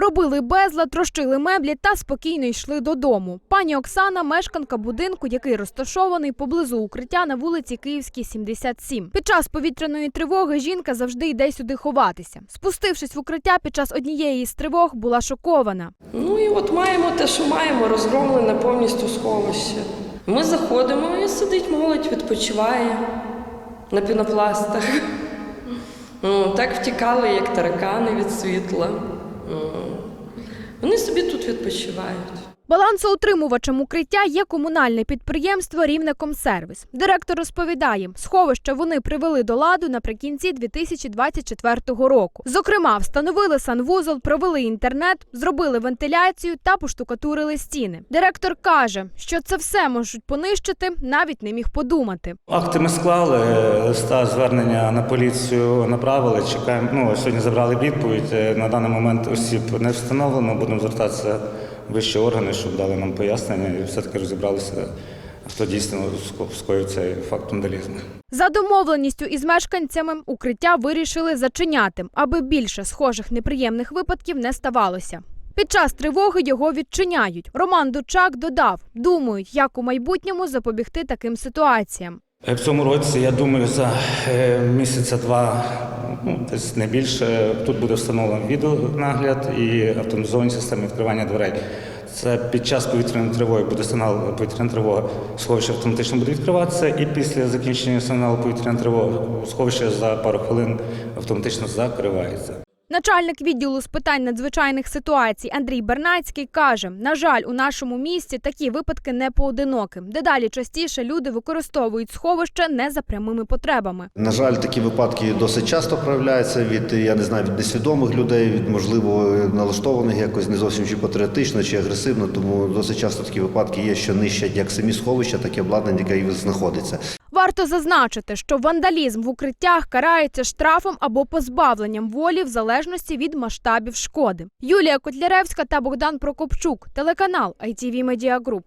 Робили безлад, трощили меблі та спокійно йшли додому. Пані Оксана мешканка будинку, який розташований поблизу укриття на вулиці Київській, 77. Під час повітряної тривоги жінка завжди йде сюди ховатися. Спустившись в укриття під час однієї із тривог, була шокована. Ну і от маємо те, що маємо, розгромлене повністю сховище. Ми заходимо і сидить молодь, відпочиває на пінопластах. Ну, Так втікали, як таракани від світла. Ну, Вони собі тут відпочивають. Балансоутримувачем укриття є комунальне підприємство Рівнекомсервіс. Директор розповідає, сховище вони привели до ладу наприкінці 2024 року. Зокрема, встановили санвузол, провели інтернет, зробили вентиляцію та поштукатурили стіни. Директор каже, що це все можуть понищити, навіть не міг подумати. Акти ми склали, листа звернення на поліцію направили. Чекаємо. Ну сьогодні забрали відповідь. Е, На даний момент осіб не встановлено. Будемо звертатися вищі органи, щоб дали нам пояснення і все-таки розібралися, хто дійсно скоїв цей факт вандалізму. За домовленістю із мешканцями укриття вирішили зачиняти, аби більше схожих неприємних випадків не ставалося. Під час тривоги його відчиняють. Роман Дучак додав, думають, як у майбутньому запобігти таким ситуаціям. Е, В цьому році, я думаю, за е, місяця два, ну десь не більше, тут буде встановлено відеонагляд і автоматизовані системи відкривання дверей. Це під час повітряної тривоги буде сигнал повітряна тривога, сховище автоматично буде відкриватися, і після закінчення сигналу повітряної тривоги сховище за пару хвилин автоматично закривається. Начальник відділу з питань надзвичайних ситуацій Андрій Бернацький каже: на жаль, у нашому місті такі випадки не поодинокі. Дедалі частіше люди використовують сховище не за прямими потребами. На жаль, такі випадки досить часто проявляються від я не знаю від несвідомих людей, від можливо налаштованих якось не зовсім чи патріотично, чи агресивно. Тому досить часто такі випадки є, що нищать як самі сховища, так і обладнання, яке знаходиться. Варто зазначити, що вандалізм в укриттях карається штрафом або позбавленням волі в залежності від масштабів шкоди. Юлія Котляревська та Богдан Прокопчук, телеканал ITV Media Group.